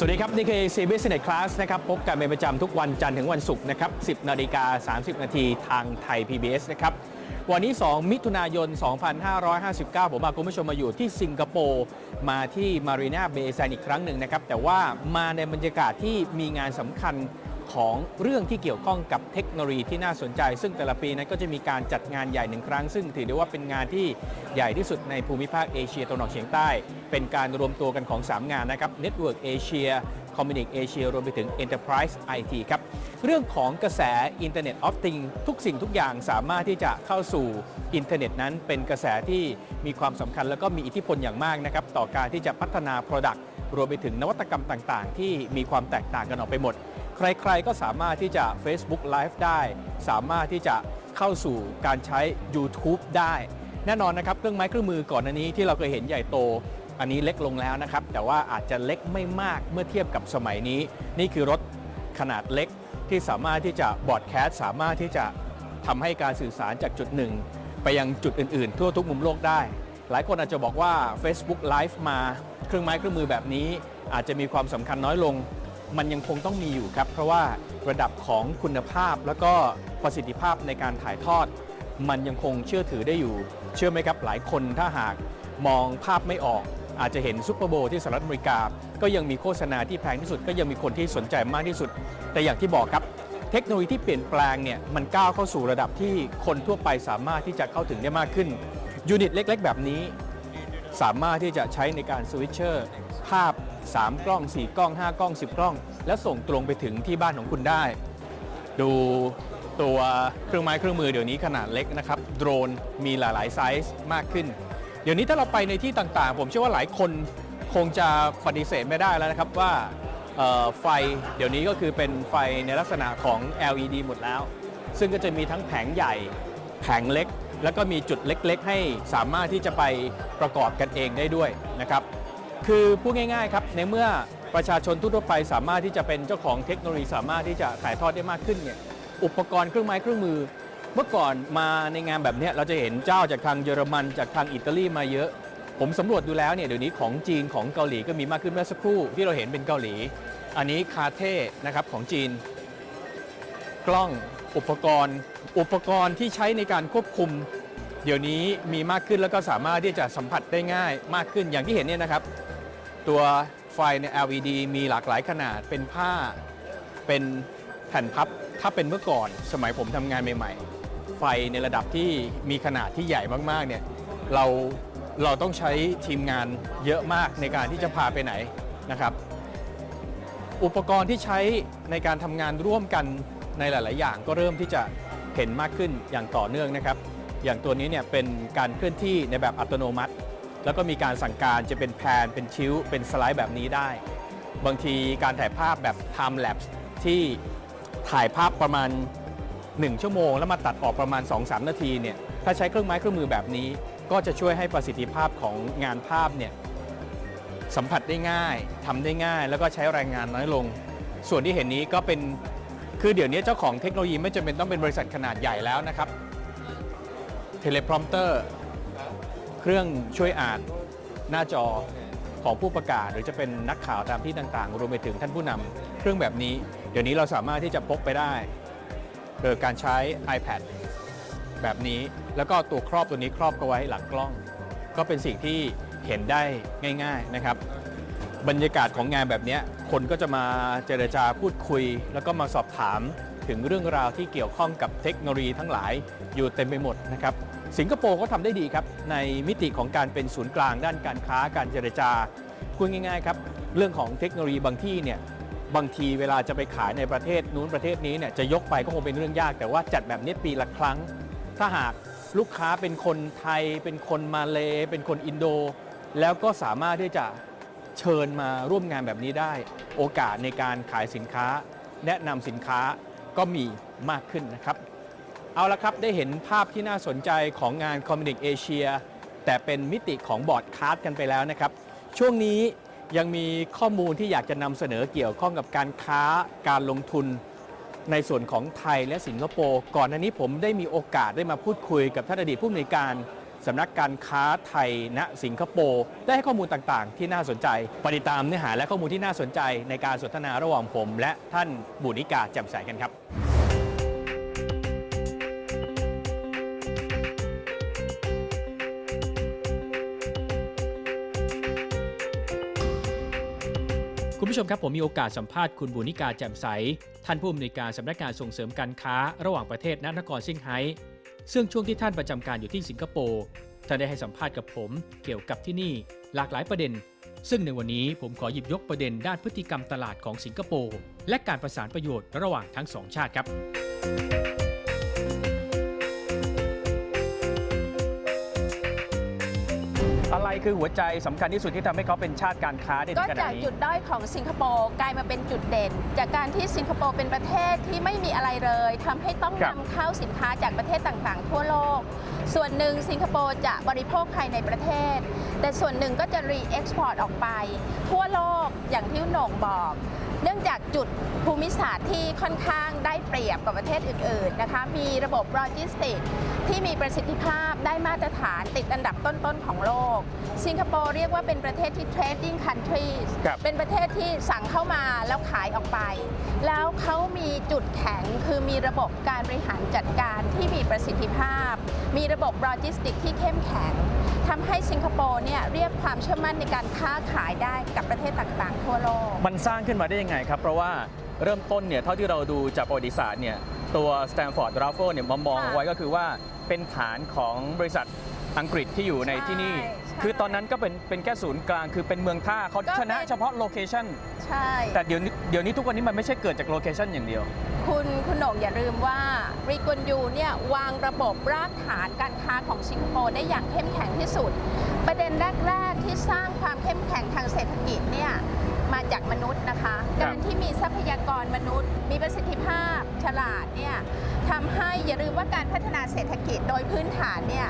สวัสดีครับ นี่คือ c b s Net Class นะครับ พบกันเป็นประจำทุกวันจันทร์ถึงวันศุกร์นะครับ 10 นาฬิกา 30 นาทีทางไทย PBS นะครับ วันนี้ 2 มิถุนายน 2559 ผมพาคุณผู้ชมมาอยู่ที่สิงคโปร์มาที่มารีนาเบย์แซนอีกครั้งหนึ่งนะครับ แต่ว่ามาในบรรยากาศที่มีงานสำคัญ ของเรื่องที่เกี่ยวข้องกับเทคโนโลยีที่น่าสนใจ ซึ่งแต่ละปีนั้นก็จะมีการจัดงานใหญ่หนึ่งครั้ง ซึ่งถือได้ว่าเป็นงานที่ใหญ่ที่สุดในภูมิภาคเอเชียตะวันออกเฉียงใต้ เป็นการรวมตัวกันของ 3 งานนะครับ Network Asia Communic Asia รวมไปถึง Enterprise IT ครับ เรื่องของกระแส Internet of Things ทุกสิ่งทุกอย่างสามารถที่จะเข้าสู่อินเทอร์เน็ตนั้นเป็นกระแสที่มีความสำคัญ แล้วก็มีอิทธิพลอย่างมากนะครับต่อการที่จะพัฒนา Product รวมไปถึงนวัตกรรมต่าง ๆ ที่มีความแตกต่างกันออกไปหมด ใครๆก็สามารถที่จะ Facebook Live ได้ สามารถที่จะเข้าสู่การใช้ YouTube ได้ แน่นอนนะครับเครื่องไม้เครื่องมือก่อนอันนี้ที่เราเคยเห็นใหญ่โต อันนี้เล็กลงแล้วนะครับ แต่ว่าอาจจะเล็กไม่มากเมื่อเทียบกับสมัยนี้ นี่คือรถขนาดเล็กที่สามารถที่จะบอดแคสต์สามารถที่จะทำให้การสื่อสารจากจุดหนึ่ง ไปยังจุดอื่นๆ ทั่วทุกมุมโลกได้ หลายคนอาจจะบอกว่า Facebook Live มาเครื่องไม้เครื่องมือแบบนี้อาจจะมีความสำคัญน้อยลง มันยังคงต้องมีอยู่ครับ เพราะว่าระดับของคุณภาพแล้วก็ประสิทธิภาพในการถ่ายทอด มันยังคงเชื่อถือได้อยู่ เชื่อไหมครับหลายคนถ้าหากมองภาพไม่ออก อาจจะเห็นซุปเปอร์โบว์ที่สหรัฐอเมริกา ก็ยังมีโฆษณาที่แพงที่สุด ก็ยังมีคนที่สนใจมากที่สุด แต่อย่างที่บอกครับเทคโนโลยีที่เปลี่ยนแปลงเนี่ยมันก้าวเข้าสู่ระดับที่คนทั่วไปสามารถที่จะเข้าถึงได้มากขึ้นยูนิตเล็ก ๆ แบบนี้ สามารถที่จะใช้ในการสวิตเชอร์ภาพ 3 กล้อง 4 กล้อง 5 กล้อง 10 กล้อง และส่งตรงไปถึงที่บ้านของคุณได้ ดูตัวเครื่องไม้เครื่องมือเดี๋ยวนี้ขนาดเล็กนะครับโดรนมีหลาย ๆ ไซส์มากขึ้น เดี๋ยวนี้ถ้าเราไปในที่ต่างๆ ผมเชื่อว่าหลายคนคงจะปฏิเสธไม่ได้แล้วนะครับว่าไฟเดี๋ยวนี้ก็คือเป็นไฟในลักษณะของ LED หมดแล้ว ซึ่งก็จะมีทั้งแผงใหญ่แผงเล็ก แล้วก็มีจุดเล็กๆ ให้สามารถที่จะไปประกอบกันเองได้ด้วยนะครับ คือพูดง่ายๆครับในเมื่อประชาชนทั่วไปสามารถที่จะเป็นเจ้าของเทคโนโลยีสามารถที่จะถ่ายทอดได้มากขึ้นเนี่ยอุปกรณ์เครื่องไม้เครื่องมือ เมื่อก่อนมาในงานแบบนี้เราจะเห็นเจ้าจากทางเยอรมันจากทางอิตาลีมาเยอะ ผมสำรวจดูแล้วเนี่ยเดี๋ยวนี้ของจีนของเกาหลีก็มีมากขึ้นเมื่อสักครู่ที่เราเห็นเป็นเกาหลี อันนี้คาเท่นะครับของจีน กล้องอุปกรณ์ อุปกรณ์ที่ใช้ในการควบคุม เดี๋ยวนี้มีมากขึ้นแล้วก็สามารถที่จะสัมผัสได้ง่ายมากขึ้นอย่างที่เห็นเนี่ยนะครับ ตัวไฟใน LED มีหลากหลายขนาดเป็นผ้าเป็นแผ่นพับถ้าเป็นเมื่อก่อนสมัยผมทำงานใหม่ๆ ไฟในระดับที่มีขนาดที่ใหญ่มากๆเนี่ยเราเราต้องใช้ทีมงานเยอะมากในการที่จะพาไปไหนนะครับ อุปกรณ์ที่ใช้ในการทำงานร่วมกันในหลาย ๆ อย่างก็เริ่มที่จะเห็นมากขึ้นอย่างต่อเนื่องนะครับ อย่างตัวนี้เนี่ยเป็นการเคลื่อนที่ในแบบอัตโนมัติ แล้วก็มีการสั่งการจะเป็นแพนเป็นชิวเป็นสไลด์แบบนี้ได้ บางทีการถ่ายภาพแบบ time lapse ที่ถ่ายภาพประมาณ 1 ชั่วโมง แล้วมาตัดออกประมาณ 2-3 นาทีเนี่ยถ้าใช้เครื่องไม้เครื่องมือแบบนี้ ก็จะช่วยให้ประสิทธิภาพของงานภาพเนี่ยสัมผัสได้ง่ายทำได้ง่าย แล้วก็ใช้แรงงานน้อยลง ส่วนที่เห็นนี้ก็เป็นคือเดี๋ยวนี้เจ้าของเทคโนโลยีไม่จำเป็นต้องเป็นบริษัทขนาดใหญ่แล้วนะครับเทเลพรอมเตอร์ รื่องช่วยอ่านหน้าจอของผู้ประกาศ หรือจะเป็นนักข่าวตามที่ต่างๆ รวมไปถึงท่านผู้นำเครื่องแบบนี้ เดี๋ยวนี้เราสามารถที่จะพกไปได้ โดยการใช้ iPad แบบนี้แล้วก็ตัวครอบตัวนี้ครอบก็ไว้หลังกล้อง ก็เป็นสิ่งที่เห็นได้ง่าย ๆนะครับ บรรยากาศของงานแบบนี้คนก็จะมาเจรจาพูดคุย แล้วก็มาสอบถามถึงเรื่องราวที่เกี่ยวข้องกับเทคโนโลยีทั้งหลายอยู่เต็มไปหมดนะครับ สิงคโปร์ก็ทำได้ดีครับ ในมิติของการเป็นศูนย์กลางด้านการค้าการเจรจาพูดง่ายๆครับ เรื่องของเทคโนโลยีบางที่เนี่ยบางทีเวลาจะไปขายในประเทศนู้นประเทศนี้เนี่ยจะยกไปก็คงเป็นเรื่องยาก แต่ว่าจัดแบบนี้ปีละครั้ง ถ้าหากลูกค้าเป็นคนไทย เป็นคนมาเลเป็นคนอินโด แล้วก็สามารถที่จะเชิญมาร่วมงานแบบนี้ได้ โอกาสในการขายสินค้า แนะนำสินค้าก็มีมากขึ้นนะครับ เอาละครับ ได้เห็นภาพที่น่าสนใจของงาน c o m m u n i c Asia แต่เป็นมิติของบอร์ดคาร์ดกันไปแล้วนะครับ ช่วงนี้ยังมีข้อมูลที่อยากจะนำเสนอเกี่ยวข้องกับการค้าการลงทุน ในส่วนของไทยและสิงคโปร์ก่อนหน้านี้ผมได้มีโอกาสได้มาพูดคุยกับท่านอดีตผู้อำนวยการสำนักการค้าไทยณสิงคโปร์ได้ให้ข้อมูลต่างๆ ที่น่าสนใจปติตามเนื้อหาและข้อมูลที่น่าสนใจในการสนทนาระหว่างผม และท่านบุนิกาแจ่มใสกันครับ ผู้ชมครับผมมีโอกาสสัมภาษณ์คุณบุนิกาแจ่มใส ท่านผู้อำนวยการสำนักงานส่งเสริมการค้าระหว่างประเทศณนครซิงไฮ้ซึ่งช่วงที่ท่านประจำการอยู่ที่สิงคโปร์ท่านได้ให้สัมภาษณ์กับผมเกี่ยวกับที่นี่หลากหลายประเด็น ซึ่งในวันนี้ผมขอหยิบยกประเด็นด้านพฤติกรรมตลาดของสิงคโปร์และการประสานประโยชน์ระหว่างทั้งสองชาติครับ คือหัวใจสำคัญที่สุดที่ทำให้เขาเป็นชาติการค้าได้ก็ถึงขนาจาดกนี้จุดด้อยของสิงคโปร์กลายมาเป็นจุดเด่น จากการที่สิงคโปร์เป็นประเทศที่ไม่มีอะไรเลยทำให้ต้องครับนำเข้าสินค้าจากประเทศต่างๆ ทั่วโลก ส่วนหนึ่งสิงคโปร์จะบริโภคภายในประเทศ แต่ส่วนหนึ่งก็จะรีเอ็กซ์พอร์ตออกไป ทั่วโลกอย่างที่โหน่งบอก เนื่องจากจุดภูมิศาสตร์ที่ค่อนข้างได้เปรียบ กับประเทศอื่นๆนะคะ มีระบบโลจิสติกที่มีประสิทธิภาพได้มาตรฐานติดอันดับต้นๆของโลก สิงคโปร์เรียกว่าเป็นประเทศที่ trading country ครับเป็นประเทศที่สั่งเข้ามาแล้วขายออกไป แล้วเขามีจุดแข็งคือมีระบบการบริหารจัดการที่มีประสิทธิภาพ มีระบบโลจิสติกที่เข้มแข็งทำให้สิงคโปร์เนี่ยเรียกความเชื่อมั่นในการค้าขายได้กับประเทศต่างๆทั่วโลก มันสร้างขึ้นมาได้ยังไงครับ เพราะว่า เริ่มต้นเนี่ยเท่าที่เราดูจากประวัติศาสตร์เนี่ยตัว Stanford r a f f l e เนี่ยมามองค่ะไว้ก็คือว่าเป็นฐานของบริษัทอังกฤษที่อยู่ในที่นี่ ใช่ใช่คือตอนนั้นก็เป็นเป็นแค่ศูนย์กลางคือเป็นเมืองท่าเขาก็ชนะเป็น เฉพาะโลเคชันใช่ แต่เดี๋ยวนี้เดี๋ยวนี้ทุกวันนี้มันไม่ใช่เกิดจากโลเคชันอย่างเดียว คุณคุณโหน่งอย่าลืมว่าริกุนยูเนี่ยวางระบบรากฐานการค้าของสิงคโปร์ได้อย่างเข้มแข็งที่สุด ประเด็นแรก ๆ ที่สร้างความเข้มแข็งทางเศรษฐกิจเนี่ย มาจากมนุษย์นะคะ ครับ การที่มีทรัพยากรมนุษย์ มีประสิทธิภาพฉลาดเนี่ยทำให้อย่าลืมว่าการพัฒนาเศรษฐกิจโดยพื้นฐานเนี่ย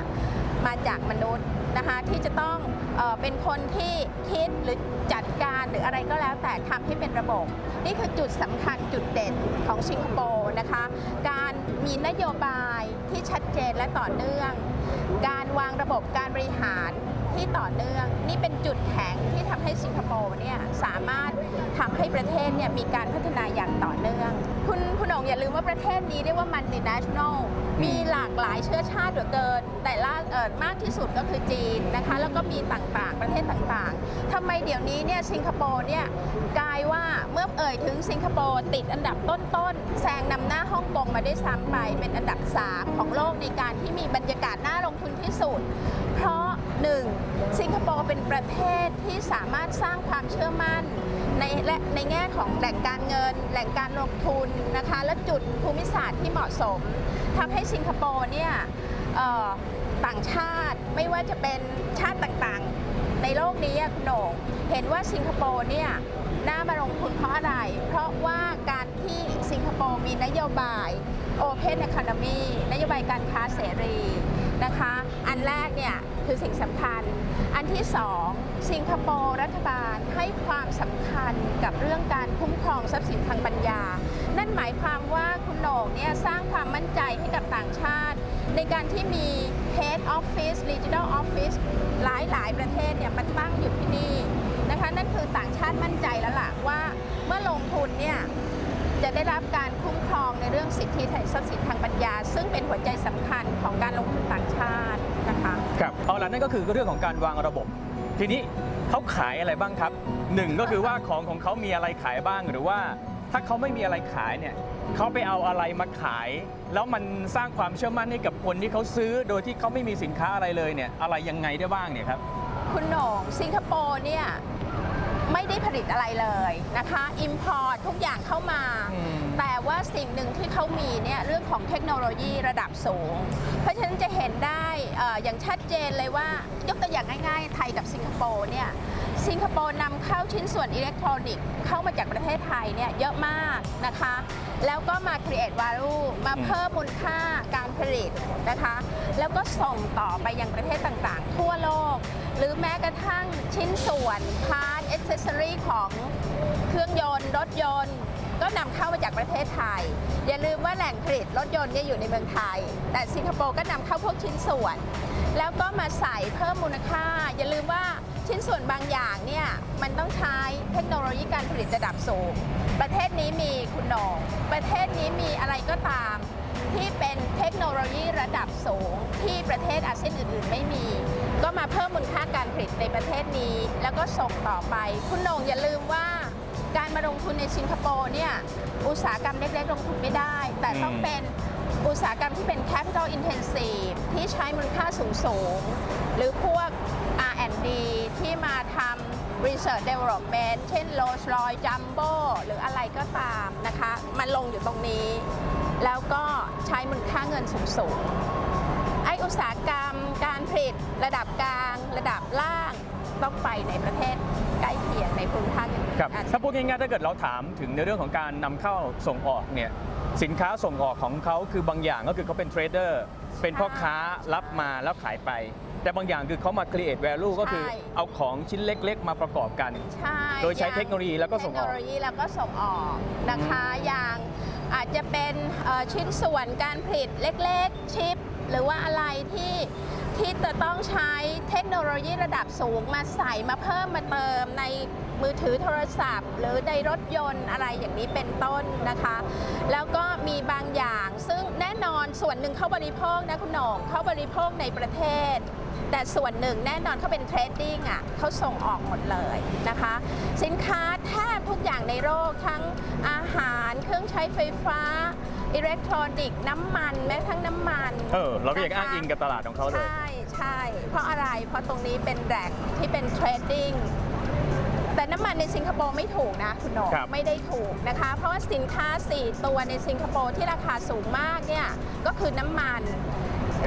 มาจากมนุษย์นะคะที่จะต้องเออเป็นคนที่คิดหรือจัดการหรืออะไรก็แล้วแต่ทำให้เป็นระบบ นี่คือจุดสำคัญจุดเด่นของสิงคโปร์นะคะ การมีนโยบายที่ชัดเจนและต่อเนื่อง การวางระบบการบริหาร ที่ต่อเนื่อง นี่เป็นจุดแข็งที่ทำให้สิงคโปร์เนี่ยสามารถทำให้ประเทศเนี่ยมีการพัฒนาอย่างต่อเนื่อง คุณคุณองอย่าลืมว่าประเทศนี้เรียกว่า multinational มีหลากหลายเชื้อชาติเหลือเกิน แต่ละเอ่อมากที่สุดก็คือจีนนะคะ แล้วก็มีต่างๆ ประเทศต่างๆทำไมเดี๋ยวนี้เนี่ยสิงคโปร์เนี่ยกลายว่าเมื่อเอ่ยถึงสิงคโปร์ติดอันดับต้นๆแซงนำหน้าฮ่องกงมาได้ซ้ำไปเป็นอันดับ 3 ของโลกในการที่มีบรรยากาศน่าลงทุนที่สุด เพราะ 1. สิงคโปร์เป็นประเทศที่สามารถสร้างความเชื่อมั่น ในและในแง่ของแหล่งการเงิน แหล่งการลงทุนนะคะ และจุดภูมิศาสตร์ที่เหมาะสมทำให้สิงคโปร์เนี่ยต่างชาติไม่ว่าจะเป็นชาติต่างๆ ในโลกนี้คุณโหน่งเห็นว่าสิงคโปร์เนี่ยน่ามาลงทุนเพราะอะไร เพราะว่าการที่สิงคโปร์มีนโยบาย Open Economy นโยบายการค้าเสรีนะคะ อันแรกเนี่ย คือสิ่งสำคัญ อันที่สองสิงคโปร์รัฐบาลให้ความสำคัญกับเรื่องการคุ้มครองทรัพย์สินทางปัญญา นั่นหมายความว่าคุณโหน่งเนี่ยสร้างความมั่นใจให้กับต่างชาติ ในการที่มี Head Office Regional Office หลายหลายประเทศเนี่ยมาตั้งอยู่ที่นี่นะคะนั่นคือต่างชาติมั่นใจแล้วล่ะว่าเมื่อลงทุนเนี่ยจะได้รับการคุ้มครองในเรื่องสิทธิทรัพย์สินทางปัญญา ซึ่งเป็นหัวใจสำคัญของการลงทุนต่างชาติ คะครับเอาล่ะนั่นก็คือเรื่องของการวางระบบ ทีนี้เขาขายอะไรบ้างครับหนึ่งก็คือว่าของของเขามีอะไรขายบ้างหรือว่า ถ้าเขาไม่มีอะไรขายเนี่ยเขาไปเอาอะไรมาขาย แล้วมันสร้างความเชื่อมั่นให้กับคนที่เขาซื้อ โดยที่เขาไม่มีสินค้าอะไรเลยเนี่ยอะไรยังไงได้บ้างเนี่ยครับคุณโหน่งสิงคโปร์เนี่ย ไม่ได้ผลิตอะไรเลยนะคะ Import ทุกอย่างเข้ามาอืมแต่ว่าสิ่งหนึ่งที่เขามีเนี่ยเรื่องของเทคโนโลยีระดับสูง เพราะฉะนั้นจะเห็นได้เอ่ออย่างชัดเจนเลยว่ายกตัวอย่างง่าย ๆ ไทยกับสิงคโปร์เนี่ยสิงคโปร์นำเข้าชิ้นส่วนอิเล็กทรอนิกส์เข้ามาจากประเทศไทยเนี่ยเยอะมากนะคะ แล้วก็มา create value มาเพิ่มมูลค่าการผลิตนะคะ แล้วก็ส่งต่อไปยังประเทศต่างๆ ทั่วโลก หรือแม้กระทั่งชิ้นส่วนพาร์ทเอเซอรี่ของเครื่องยนต์ รถยนต์ ก็นำเข้ามาจากประเทศไทย อย่าลืมว่าแหล่งผลิตรถยนต์เนี่ยอยู่ในเมืองไทย แต่สิงคโปร์ก็นำเข้าพวกชิ้นส่วน แล้วก็มาใส่เพิ่มมูลค่า อย่าลืมว่าชิ้นส่วนบางอย่างเนี่ยมันต้องใช้เทคโนโลยีการผลิตระดับสูง ประเทศนี้มีคุณนองประเทศนี้มีอะไร โลยีระดับสูงที่ประเทศอาเซียนอื่น ๆ ไม่มี ก็มาเพิ่มมูลค่าการผลิตในประเทศนี้ แล้วก็ส่งต่อไป คุณนงอย่าลืมว่าการมาลงทุนในสิงคโปร์เนี่ยอุตสาหกรรมเล็ก ๆ ลงทุนไม่ได้ แต่ต้องเป็นอุตสาหกรรมที่เป็น capital intensive ที่ใช้มูลค่าสูง ๆ หรือพวก R&D ที่มาทำ research development เช่น Rolls Royce Jumbo หรืออะไรก็ตามนะคะ มันลงอยู่ตรงนี้ แล้วก็ ใช้มูลค่าเงินสูงๆไออุตสาหกรรม การผลิตระดับกลาง ระดับล่างต้องไปในประเทศใกล้เคียงในภูมิภาคอื่นๆครับอาเซียนถ้าพูดง่ายๆถ้าเกิดเราถามถึงในเรื่องของการนำเข้าส่งออกเนี่ยสินค้าส่งออกของเขาคือบางอย่างก็คือเขาเป็นเทรดเดอร์เป็นพ่อค้ารับมาแล้วขายไป แต่บางอย่างคือเขามา create value ก็คือใช่เอาของชิ้นเล็ก ๆ มาประกอบกันใช่โดยใช้เทคโนโลยีแล้วก็ส่งออกเทคโนโลยีแล้วก็ส่งออกนะคะอย่าง อาจจะเป็นชิ้นส่วนการผลิตเล็กๆ ชิป หรือว่าอะไรที่ที่จะต้องใช้เทคโนโลยีระดับสูงมาใส่มาเพิ่มมาเติมในมือถือโทรศัพท์ หรือในรถยนต์อะไรอย่างนี้เป็นต้นนะคะ แล้วก็มีบางอย่างซึ่งแน่นอนส่วนหนึ่งเขาบริโภคนะคุณหนองเขาบริโภคในประเทศ แต่ส่วนหนึ่งแน่นอนเขาเป็นเทรดดิ้งอะเขาส่งออกหมดเลยนะคะ สินค้าแทบทุกอย่างในโลกทั้งอาหารเครื่องใช้ไฟฟ้า อิเล็กทรอนิกส์น้ำมันแม้กระทั่งน้ำมันเออเราก็อยากนะคะอ้างอิงกับตลาดของเขาเลย ใช่ใช่เพราะอะไรเพราะตรงนี้เป็นแหล่งที่เป็นเทรดดิ้งแต่น้ำมันในสิงคโปร์ไม่ถูกนะคุณโหนงครับไม่ได้ถูกนะคะ เพราะว่าสินค้า 4 ตัวในสิงคโปร์ที่ราคาสูงมากเนี่ยก็คือน้ำมัน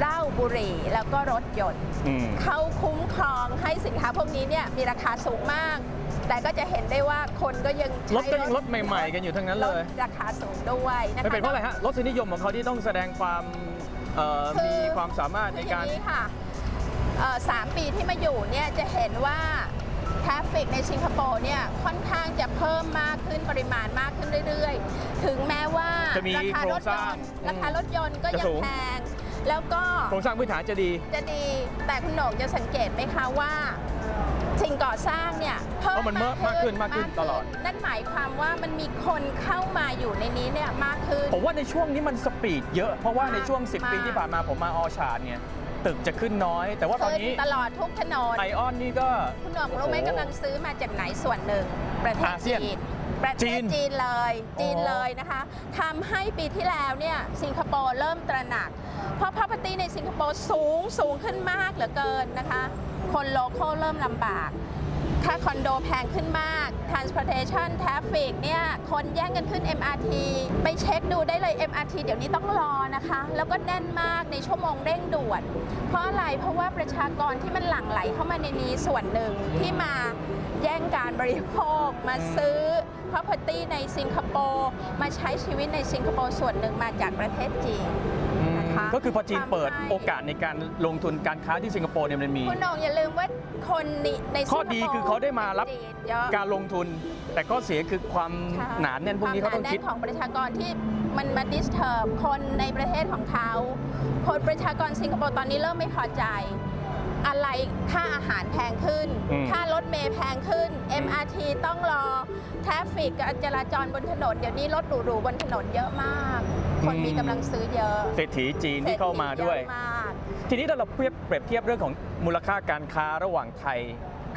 เหล้าบุหรี่แล้วก็รถยนต์ อืม เขาคุ้มครองให้สินค้าพวกนี้เนี่ยมีราคาสูงมาก แต่ก็จะเห็นได้ว่าคนก็ยังรถใช้ก็ยังรถใหม่ๆกันอยู่ทั้งนั้นเลย รถราคาสูงด้วยนะคะ ไม่เป็นเพราะอะไรฮะรสนิยมของเขาที่ต้องแสดงความเอ่อคือมีความสามารถในคืออย่าการงนี้ค่ะเอ่อสามปีที่มาอยู่เนี่ยจะเห็นว่าทราฟฟิกในสิงคโปร์เนี่ยค่อนข้างจะเพิ่มมากขึ้นปริมาณมากขึ้นเรื่อยๆ ถึงแม้ว่าจะมีราคารถโครงสยร้างนต์อืมราคารถยนต์ก็จะยัสูงงแพง แล้วก็โครงสร้างพื้นฐานจะดี จะดีแต่คุณโหนกจะสังเกตไหมคะว่าสิ่งก่อสร้างเนี่ยเพิ่มเพราะมันมากขึ้นมากขึ้นตลอด นั่นหมายความว่ามันมีคนเข้ามาอยู่ในนี้เนี่ยมากขึ้น ผมว่าในช่วงนี้มันสปีดเยอะ เพราะว่าในช่วงมาก10 ปีที่ผ่านมาผมมาออชาร์ดเนี่ยตึกจะขึ้นน้อย แต่ว่าตอนนี้ขึ้ตลอดทุกถนนไอออนนี่ก็ คุณหนอกรู้ไหมโอ้โหกำลังซื้อมาจากไหนส่วนหนึ่งประเทศอาเซียนจีน ประเทจีศนจีนเลยจีนอ๋อเลยนะคะทำให้ปีที่แล้วเนี่ยสิงคโปร์เริ่มตระหนัก เพราะ property ในสิงคโปร์สูงสูงขึ้นมากเหลือเกินนะคะ คนโลเคอลเริ่มลำบากถ้าคอนโดแพงขึ้นมาก transportation traffic เนี่ยคนแย่งกันขึ้น MRT ไปเช็คดูได้เลย MRT เดี๋ยวนี้ต้องรอนะคะ แล้วก็แน่นมากในชั่วโมงเร่งด่วน เพราะอะไรเพราะว่าประชากรที่มันหลั่งไหลเข้ามาในนี้ส่วนหนึ่งที่มา แย่งการบริโภค มาซื้อ property ในสิงคโปร์มาใช้ชีวิตในสิงคโปร์ส่วนหนึ่งมาจากประเทศจีน อืมนะคะก็คือพอจีนเปิดทำให้ โอกาสในการลงทุนการค้าที่สิงคโปร์เนี่ยมันมี คุณโหนงอย่าลืมว่าคนนี่ในสิงคโปร์ข้อดีคือเขาได้มารับ จีนเยอะ การลงทุน แต่ข้อเสียคือความใช่ หนาแน่นพวกนี้เขาต้องคิด วมหนแน่นของประชากรที่มันมาดิสเทอร์คนในประเทศของเขา คนประชากรสิงคโปร์ตอนนี้เริ่มไม่พอใจ อะไรค่าอาหารแพงขึ้น อืม ค่ารถเมล์แพงขึ้น MRT ต้องรอทราฟฟิกการจราจรบนถนน เดี๋ยวนี้รถหรูๆบนถนนเยอะมาก คนมีกำลังซื้อเยอะเศรษฐีจีนที่เข้ามาด้วย เศรษฐีเอะมาก ทีนี้ถ้าเราเปรียบเปรียบเทียบเรื่องของมูลค่าการค้าระหว่างไทย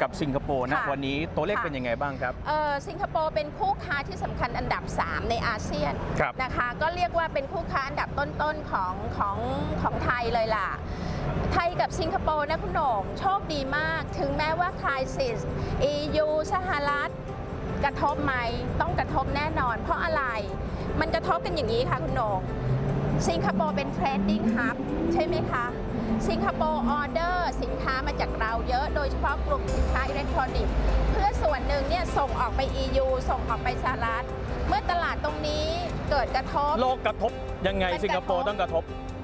กับสิงคโปร์นะค่ะวันนี้ตัวเลขค่ะ เป็นยังไงบ้างครับ เอ่อสิงคโปร์เป็นคู่ค้าที่สำคัญอันดับ 3 ในอาเซียนครับนะคะ ก็เรียกว่าเป็นคู่ค้าอันดับต้นๆของของของไทยเลยล่ะ ไทยกับสิงคโปร์นะคุณโหน่งโชคดีมาก ถึงแม้ว่าคริสิส EU สหรัฐกระทบไหมต้องกระทบแน่นอน เพราะอะไรมันกระทบกันอย่างนี้ค่ะคุณโหน่งสิงคโปร์เป็นเทรดดิ้งฮับใช่ไหมคะ สิงคโปร์ออเดอร์สินค้ามาจากเราเยอะโดยเฉพาะกลุ่มสินค้าอิเล็กทรอนิกส์เพื่อส่วนหนึ่งเนี่ยส่งออกไป EU ส่งออกไปสหรัฐ เมื่อตลาดตรงนี้เกิดกระทบ โลกกระทบยังไงมันกระทบ สิงคโปร์ต้องกระทบแต่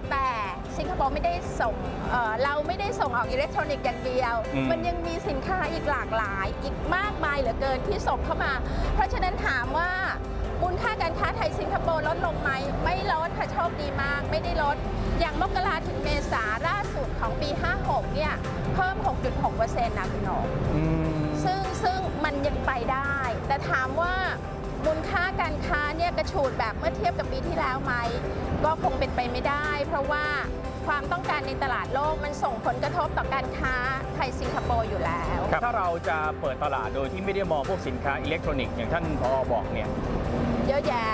สิงคโปร์ไม่ได้ส่งเอ่อเราไม่ได้ส่งออกอิเล็กทรอนิกส์อย่างเดียว อืม มันยังมีสินค้าอีกหลากหลาย อีกมากมายเหลือเกินที่ส่งเข้ามา เพราะฉะนั้นถามว่ามูลค่าการค้าไทยสิงคโปร์ลดลงไหมไม่ลดค่ะโชคดีมาก ไม่ได้ลด อย่างมกราถึงเมษาล่าสุดของปี 56 เนี่ย เพิ่ม 6.6%นะคุณหนงอืม ซึ่งซึ่งมันยังไปได้ แต่ถามว่ามูล ค่าการค้าเนี่ยกระฉูดแบบเมื่อเทียบกับปีที่แล้วไหม ก็คงเป็นไปไม่ได้ เพราะว่าความต้องการในตลาดโลกมันส่งผลกระทบต่อการค้าไทยสิงคโปร์อยู่แล้ว ถ้าเราจะเปิดตลาดโดยที่ไม่ได้มองพวกสินค้าอิเล็กทรอนิกส์อย่างท่านพอบอกเนี่ยเยอะแยะ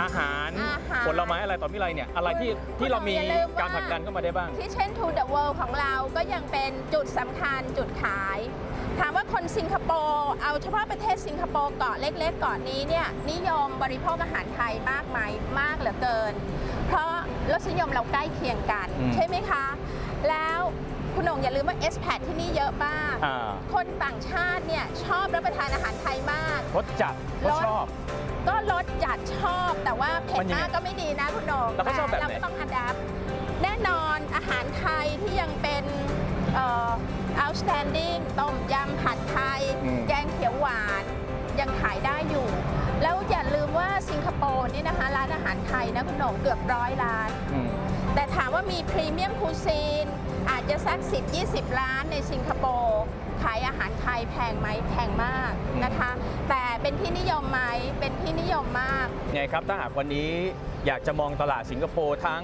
อาหารอาหาร ผลไม้อะไรต่อมีอะไรเนี่ยอะไรที่คุณที่เรามีอย่าลืมว่าการผลักดันเข้ามาได้บ้าง ที่เช่น To the World ของเราก็ยังเป็นจุดสำคัญจุดขาย ถามว่าคนสิงคโปร์เอาเฉพาะประเทศสิงคโปร์เกาะเล็กๆเกาะนี้เนี่ยนิยมบริโภคอาหารไทยมากไหมมากเหลือเกิน เพราะรสนิยมเราใกล้เคียงกันอืมใช่ไหมคะ แล้วคุณหนงอย่าลืมว่า s p a t ที่นี่เยอะมาก อ่า คนต่างชาติเนี่ยชอบรับประทานอาหารไทยมาก รสจัดเขารสชอบ ก็รสจัดชอบแต่ว่าเผ็ดมันยังไงมากก็ไม่ดีนะคุณโหนงแล้วเขาชอบแบบไหน เราก็ต้องอัดแอปแน่นอนอาหารไทยที่ยังเป็นเอ่อ outstanding ต้มยำผัดไทยแกงเขียวหวาน ยังขายได้อยู่ แล้วอย่าลืมว่าสิงคโปร์นี่นะคะ ร้านอาหารไทยนะคุณโหนงเกือบร้อยล้าน อืม แต่ถามว่ามีพรีเมียมคูซีน อาจจะสัก 10 20 ล้านในสิงคโปร์ขายอาหารไทยแพงไหมแพงมากนะคะ แต่เป็นที่นิยมไหมเป็นที่นิยมมาก ไงครับถ้าหากวันนี้อยากจะมองตลาดสิงคโปร์ทั้ง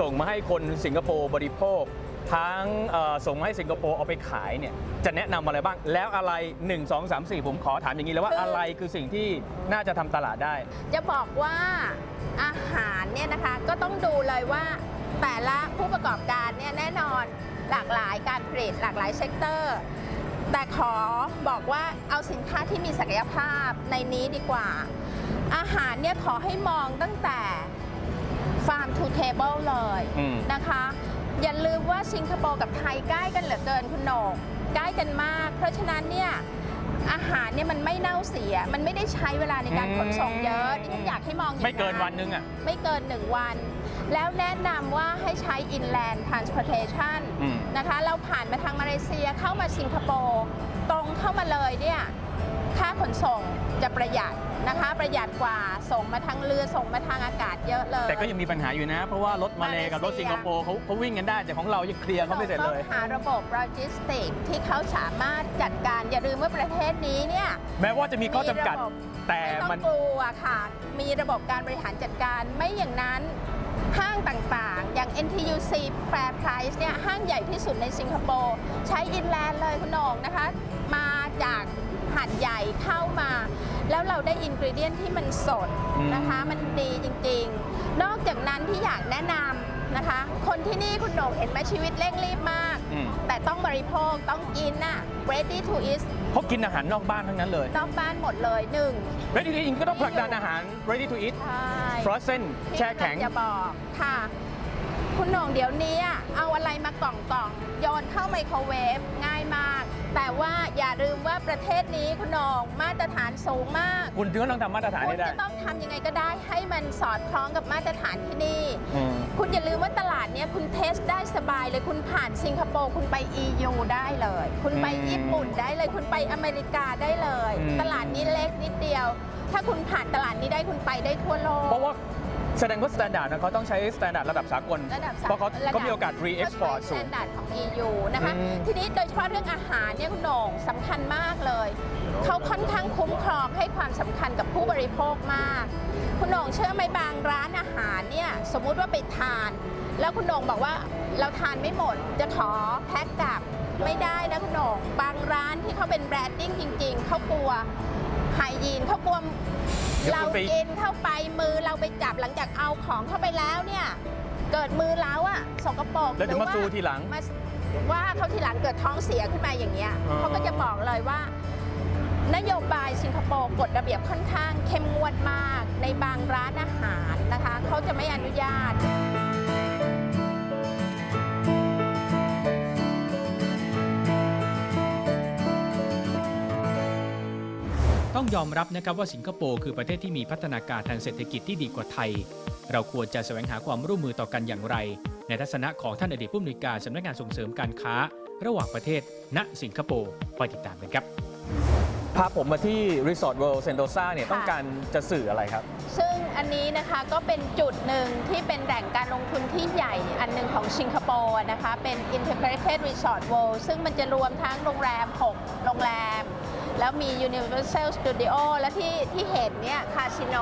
ส่งมาให้คนสิงคโปร์บริโภค ทั้งเอ่อส่งมาให้สิงคโปร์เอาไปขายเนี่ยจะแนะนำอะไรบ้าง แล้วอะไร 1 2 3 4 ผมขอถามอย่างนี้เลยว่าคือออะไรคือสิ่งที่น่าจะทำตลาดได้ จะบอกว่าอาหารเนี่ยนะคะก็ต้องดูเลยว่าแต่ละผู้ประกอบการเนี่ยแน่นอนหลากหลายการผลิตหลากหลายเซกเตอร์แต่ขอบอกว่าเอาสินค้าที่มีศักยภาพในนี้ดีกว่า อาหารเนี่ยขอให้มองตั้งแต่ farm to table เลยอืมนะคะ อย่าลืมว่าสิงคโปร์กับไทยใกล้กันเหลือเกินคุณโหนกใกล้กันมาก เพราะฉะนั้นเนี่ยอาหารเนี่ยมันไม่เน่าเสีย มันไม่ได้ใช้เวลาในการขนส่งเยอะดิฉันอยากให้มองอย่างไม่เกินวันหนึงอะ ไม่เกิน1วัน แล้วแนะนำว่าให้ใช้ inland transportation อืมนะคะ เราผ่านมาทางมาเลเซียเข้ามาสิงคโปร์ ตรงเข้ามาเลยเนี่ย ค่าขนส่ง จะประหยัดนะคะ ประหยัดกว่าส่งมาทางเรือส่งมาทางอากาศเยอะเลย แต่ก็ยังมีปัญหาอยู่นะ เพราะว่ารถมาเลกับรถสิงคโปร์เขาเขาวิ่งกันได้ แต่ของเรายังเคลียร์เขาไม่เสร็จเลยต้องหาระบบโลจิสติกที่เขาสามารถจัดการอย่าลืมว่าประเทศนี้เนี่ยแม้ว่าจะมีข้อจำกัดมีระบบแต่ไม่ต้อมันงกลัวค่ะ มีระบบการบริหารจัดการไม่อย่างนั้นห้างต่างๆ อย่าง NTUC Fair Price เนี่ยห้างใหญ่ที่สุดในสิงคโปร์ ใช้อินแลนด์เลยคุณโหนงนะคะ มาจาก หาดใหญ่เข้ามา แล้วเราได้อินกริเดียนที่มันสดอืมนะคะ มันดีจริงๆ นอกจากนั้นที่อยากแนะนำนะคะ คนที่นี่คุณโหนงเห็นไหมชีวิตเร่งรีบมากอืมแต่ต้องบริโภคต้องกินน่ะ ready to eat เขากินอาหารนอกบ้านทั้งนั้นเลย นอกบ้านหมดเลยหนึ่ง ready to eat ก็ต้องผลักดันอาหาร ready to eat ใช่ frozen ที่แช่แข็งกำลัจะบอกค่ะคุณหน่งเดี๋ยวนี้อะเอาอะไรมากล่องกล่องๆโยนเข้าไมโครเวฟง่ายมาก แต่ว่าอย่าลืมว่าประเทศนี้คุณหน่งมาตรฐานสูงมาก คุณถึงก็ต้องทำมาตรฐานคุให้ณได้ จะต้องทำยังไงก็ได้ให้มันสอดคล้องกับมาตรฐานที่นี่ อืม คุณอย่าลืมว่าตลาดเนี้ยคุณเทสได้สบายเลยคุณผ่านสิงคโปร์คุณไป EU ได้เลย คุณไปอืมญี่ปุ่นได้เลย คุณไปอเมริกาได้เลย อืม ตลาดนี้เล็กนิดเดียว ถ้าคุณผ่านตลาดนี้ได้คุณไปได้ทั่วโลก เพราะว่า แสดงว่า standard นะเขาต้องใช้ standard ระดับสากล ระดับเพราะเขาระดับเขามีโอกาส re-export สสูแตงนดาร์ดของ EU นะคะ อืม ทีนี้โดยเฉพาะเรื่องอาหารเนี่ยคุณโหน่งสำคัญมากเลย เขาค่อนข้างคุ้มครองให้ความสำคัญกับผู้บริโภคมาก คุณโหน่งเชื่อไหมบางร้านอาหารเนี่ยสมมุติว่าไปทาน แล้วคุณโหน่งบอกว่าเราทานไม่หมดจะขอแพ็กกลับไม่ได้นะคุณโหน่งบางร้านที่เขาเป็นแบรนดิ้งจริง ๆเขากลัว ไฮยีนเขากลัวเดี๋ยวเราคุณไปกินเข้าไปมือเราไปจับหลังจากเอาของเข้าไปแล้วเนี่ย เกิดมือแล้วอะสกปรกแล้วเดี๋ยวมาหรือซูทีหลังมาว่าเขาทีหลังเกิดท้องเสียขึ้นมาอย่างเงี้ยอ๋อเขาก็จะบอกเลยว่า นโยบายสิงคโปร์กฎระเบียบค่อนข้างเข้มงวดมากในบางร้านอาหารนะคะ เขาจะไม่อนุญาต ต้องยอมรับนะครับว่าสิงคโปร์คือประเทศที่มีพัฒนาการทางเศรษฐกิจที่ดีกว่าไทย เราควรจะแสวงหาความร่วมมือต่อกันอย่างไร ในทัศนะของท่านอดีตผู้อำนวยการสำนักงานส่งเสริมการค้า ระหว่างประเทศ ณสิงคโปร์ไปติดตามกันครับพาผมมาที่ Resort World Sentosa เนี่ยค่ะต้องการจะสื่ออะไรครับ ซึ่งอันนี้นะคะก็เป็นจุดหนึ่งที่เป็นแหล่งการลงทุนที่ใหญ่อันหนึ่งของสิงคโปร์นะคะ เป็น Integrated Resort World ซึ่งมันจะรวมทั้งโรงแรม 6 โรงแรม แล้วมี Universal Studio และที่ที่เห็นเนี่ยคาสิโน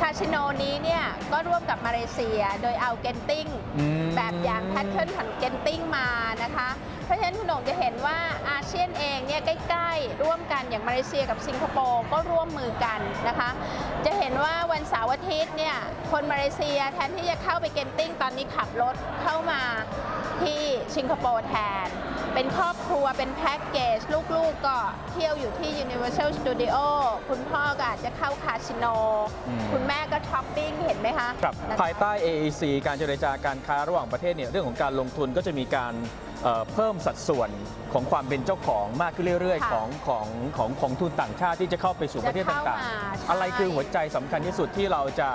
คาสิโนนี้เนี่ยก็ร่วมกับมาเลเซียโดยเอาเกนติ้งอืมแบบอย่างแพทเทิร์นของเกนติ้งมานะคะ เพราะฉะนั้นคุณหนงจะเห็นว่าอาเซียนเองเนี่ยใกล้ๆ ร่วมกันอย่างมาเลเซียกับสิงคโปร์ก็ร่วมมือกันนะคะ จะเห็นว่าวันเสาร์อาทิตย์เนี่ยคนมาเลเซียแทนที่จะเข้าไปเกนติ้งตอนนี้ขับรถเข้ามาที่สิงคโปร์แทน เป็นครอบครัวเป็นแพ็กเกจ ลูกๆก็เที่ยวอยู่ที่ Universal Studio คุณพ่อก็อาจจะเข้าคาสิโน อืม คุณแม่ก็ช้อปปิ้งเห็นไหมคะครับนะคะภายใต้ AEC การเจรจาการค้าระหว่างประเทศเนี่ยเรื่องของการลงทุนก็จะมีการเอ่อเพิ่มสัดส่วนของความเป็นเจ้าของมากขึ้นเรื่อยค่ะๆของของของของทุนต่างชาติที่จะเข้าไปสู่ประเทศจะเข้าต่างมาๆใช่อะไรคือหัวใจสำคัญที่สุดที่เราจะ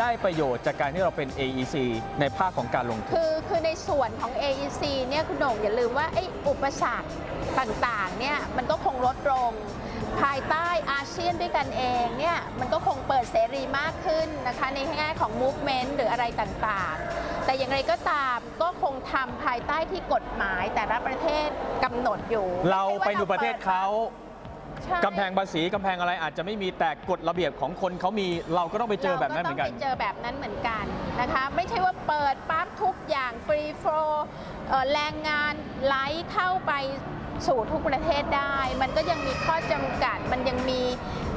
ได้ประโยชน์จากการที่เราเป็น AEC ในภาคของการลงทุน คือคือในส่วนของ AEC เนี่ยคุณโหน่งอย่าลืมว่าไอ้อุปสรรคต่างๆเนี่ยมันก็คงลดลง ภายใต้อาเซียนด้วยกันเองเนี่ยมันก็คงเปิดเสรีมากขึ้นนะคะในแง่ของ movement หรืออะไรต่างๆ แต่อย่างไรก็ตามก็คงทำภายใต้ที่กฎหมายแต่ละประเทศกำหนดอยู่เราไปม่ใช่ว่ดูประเทศเขา ใช่ กำแพงภาษีกำแพงอะไรอาจจะไม่มีแต่กฎระเบียบของคนเขามีเราก็ต้องไปเจอแบบนั้นเหมือนกัน ราก็ต้องไปเจอแบบนั้นเหมือนกันนะคะ ไม่ใช่ว่าเปิดปั๊บทุกอย่างฟรีโฟลแรงงานไหลเข้าไปสู่ทุกประเทศได้ มันก็ยังมีข้อจำกัด มันยังมี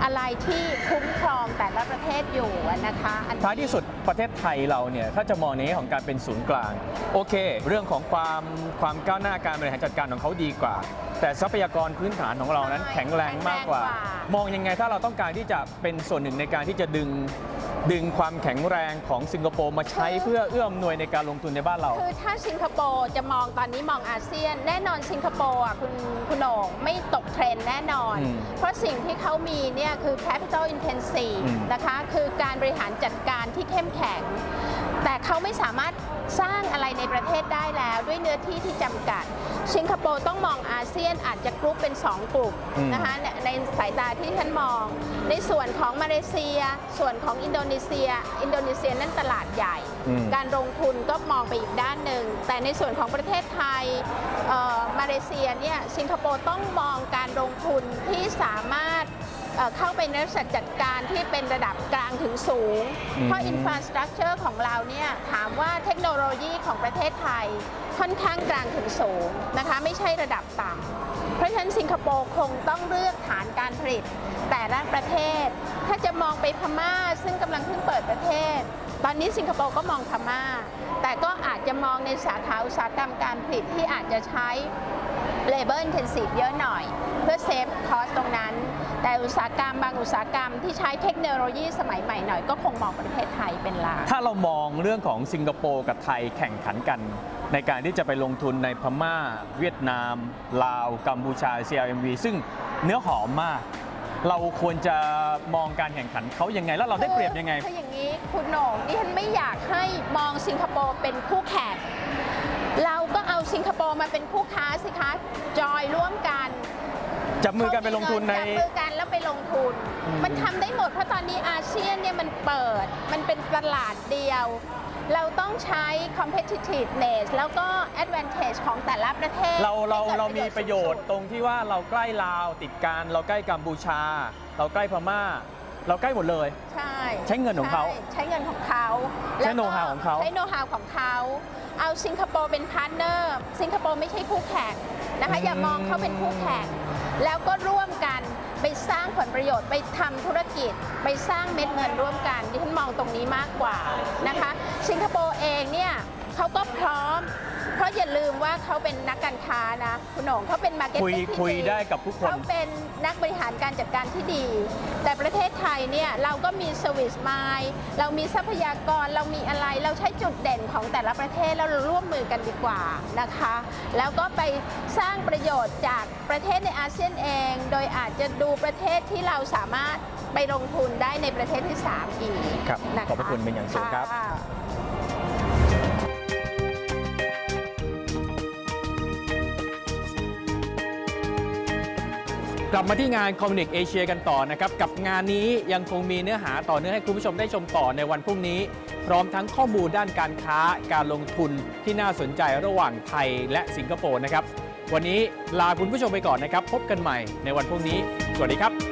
อะไรที่คุ้มครองแต่ละประเทศอยู่อะนะคะอันนี้ ท้ายที่สุดประเทศไทยเราเนี่ยถ้าจะมองในแง่ของการเป็นศูนย์กลาง โอเค เรื่องของความความก้าวหน้าการบริหารจัดการของเขาดีกว่า แต่ทรัพยากรพื้นฐานของเรานั้นใช่แข็งแรงมากกว่า แข็งแรงกว่ามองยังไงถ้าเราต้องการที่จะเป็นส่วนหนึ่งในการที่จะดึงดึงความแข็งแรงของสิงคโปร์มาใช้เพื่อเอื้อมหน่วยในการลงทุนในบ้านเรา คือถ้าสิงคโปร์จะมองตอนนี้มองอาเซียน แน่นอนสิงคโปร์อะคุณคุณโหน่งไม่ตกเทรนด์แน่นอน อืมเพราะสิ่งที่เขามีเนี่ยคือ capital intensive อืมนะคะ คือการบริหารจัดการที่เข้มแข็ง แต่เขาไม่สามารถสร้างอะไรในประเทศได้แล้วด้วยเนื้อที่ที่จำกัด สิงคโปร์ต้องมองอาเซียนอาจจะกรุ๊ปเป็น 2 กลุ่มอืมนะคะในในสายตาที่ฉันมอง ในส่วนของมาเลเซีย ส่วนของอินโดนีเซีย อินโดนีเซียนั่นตลาดใหญ่อืมการลงทุนก็มองไปอีกด้านหนึ่ง แต่ในส่วนของประเทศไทยเอ่อมาเลเซียเนี่ยสิงคโปร์ต้องมองการลงทุนที่สามารถ เอ่อเข้าไปในรัฐจัดการที่เป็นระดับกลางถึงสูง อืม เพราะอินฟราสตรักเจอร์ของเราเนี่ยถามว่าเทคโนโลยีของประเทศไทยค่อนข้างกลางถึงสูงนะคะไม่ใช่ระดับต่ำ เพราะฉะนั้นสิงคโปร์คงต้องเลือกฐานการผลิต แต่ละประเทศ ถ้าจะมองไปพม่าซึ่งกำลังเพิ่งเปิดประเทศ ตอนนี้สิงคโปร์ก็มองพม่า แต่ก็อาจจะมองในสาขาอุตสาหกรรมการผลิตที่อาจจะใช้ labor intensive เยอะหน่อย เพื่อเซฟคอสตรงนั้น แต่อุตสาหกรรมบางอุตสาหกรรมที่ใช้เทคโนโลยีสมัยใหม่หน่อยก็คงมองประเทศไทยเป็นหลักถ้าเรามองเรื่องของสิงคโปร์กับไทยแข่งขันกัน ในการที่จะไปลงทุนในพม่า เวียดนาม ลาว กัมพูชา CLMV ซึ่งเนื้อหอมมาก เราควรจะมองการแข่งขันเขายังไง แล้วเราได้เปรียบยังไง คืออย่างนี้คุณโหน่งดิฉันไม่อยากให้มองสิงคโปร์เป็นคู่แข่งเราก็เอาสิงคโปร์มาเป็นคู่ค้าสิคะจอยร่วมกันจับมือกันไปลงทุนในจับมือกันแล้วไปลงทุนอืมมันทำได้หมดเพราะตอนนี้อาเซียนเนี่ยมันเปิด มันเป็นตลาดเดียว เราต้องใช้ competitiveness แล้วก็ advantage ของแต่ละประเทศเราเราให้กิดเรามีประโยชน์สูงสุดตรงที่ว่าเราใกล้ลาวติดกันเราใกล้กัมพูชา เราใกล้พม่า เราใกล้หมดเลย ใช่ใช้เงินของเขาใช่ใช้เงินของเขาใช้แล้วก็ know-how ของเขา ใช้โน้ตฮาวของเขา เอาสิงคโปร์เป็นพาร์ทเนอร์ สิงคโปร์ไม่ใช่คู่แข่งนะคะ อย่ามองเขาเป็นคู่แข่ง แล้วก็ร่วมกันไปสร้างผลประโยชน์ไปทำธุรกิจ ไปสร้างเม็ดเงินร่วมกันดิฉันมองตรงนี้มากกว่านะคะ สิงคโปร์เองเนี่ยเขาก็พร้อม เพราะอย่าลืมว่าเขาเป็นนักการค้านะคุณโหน่งเขาเป็นมาร์เก็ตคุยติ้งที่คุยได้กับทุกคน เขาเป็นนักบริหารการจัดการที่ดี แต่ประเทศไทยเนี่ยเราก็มีสวิสมายเรามีทรัพยากรเรามีอะไรเราใช้จุดเด่นของแต่ละประเทศแล้วเราร่วมมือกันดีกว่านะคะ แล้วก็ไปสร้างประโยชน์จากประเทศในอาเซียนเอง โดยอาจจะดูประเทศที่เราสามารถไปลงทุนได้ในประเทศที่ 3 อีกครับนะคะขอบพระคุณเป็นอย่างสูงครับ กลับมาที่งาน c o m m u n i c เอเชียกันต่อนะครับกับงานนี้ยังคงมีเนื้อหาต่อเนื่องให้คุณผู้ชมได้ชมต่อในวันพรุ่งนี้ พร้อมทั้งข้อมูลด้านการค้าการลงทุนที่น่าสนใจระหว่างไทยและสิงคโปร์นะครับ วันนี้ลาคุณผู้ชมไปก่อนนะครับ พบกันใหม่ในวันพรุ่งนี้ สวัสดีครับ